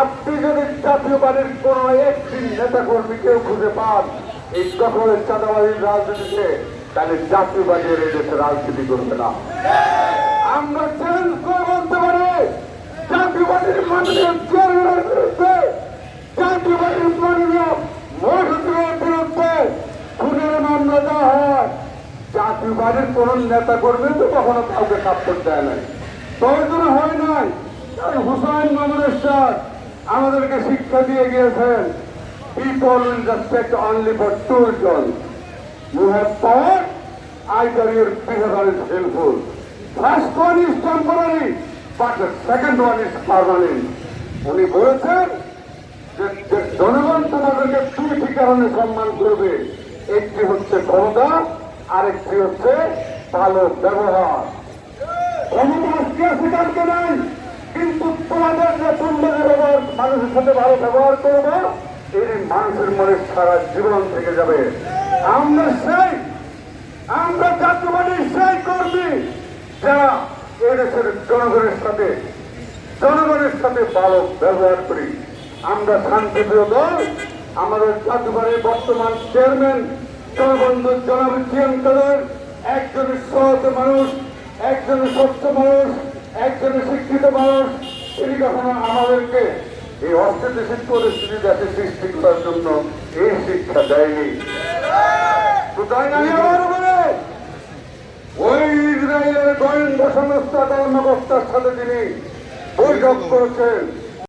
আপনি যদি জাতীয় বাড়ির কোন একটি নেতা কর্মীকেও খুঁজে পান, এই দখলের চাঁদাবাড়ির রাজনীতিতে তাহলে জাতীয় বাড়ির এই দেশে রাজনীতি করবে না। আমরা চ্যালেঞ্জ করে বলতে পারি, জাতীয় চেয়ারম্যানের বিরুদ্ধে, জাতীয় মাননীয় মহাসচিবের বিরুদ্ধে খুনের মামলা দেওয়া হয়। জাতীয় কোন নেতা কর্মী তো কখনো কাউকে সাপোর্ট দেয় নাই। প্রয়োজন হয় নাই হুসাইন মামুনের সাহ আমাদেরকে শিক্ষা দিয়ে গিয়েছেন people will respect only for to John you have power either your behavior is helpful. First one is temporary, but the second one is permanent. উনি বলেছেন যে জনগণ তোমাদেরকে দুইটি কারণে সম্মান করবে একটি হচ্ছে ক্ষমতা আরেকটি হচ্ছে ভালো ব্যবহার ক্ষমতা কালকে নাই কিন্তু তোমাদের যে তোমরা ব্যবহার, মানুষের সাথে ভালো ব্যবহার করব এটি মানুষের মনে সারা জীবন থেকে যাবে। আমরা সেই, আমরা জাতীয়বাদী সেই কর্মী যারা এদেশের জনগণের সাথে জনগণের সাথে ভালো ব্যবহার করি। আমরা শান্তিপ্রিয় দল, আমাদের জাতীয়বাড়ির বর্তমান চেয়ারম্যান, জনবন্ধু জনাব একজন সহজ মানুষ একজন স্বচ্ছ মানুষ, একজন শিক্ষিত মানুষ, তিনি কখনো আমাদেরকে এই অস্থিতিশীল পরিস্থিতি দেশে সৃষ্টি করার জন্য এই শিক্ষা দেয়নি। ইসরায়েলের গোয়েন্দা সংস্থা, কর্মকর্তার সাথে তিনি বৈঠক করেছেন।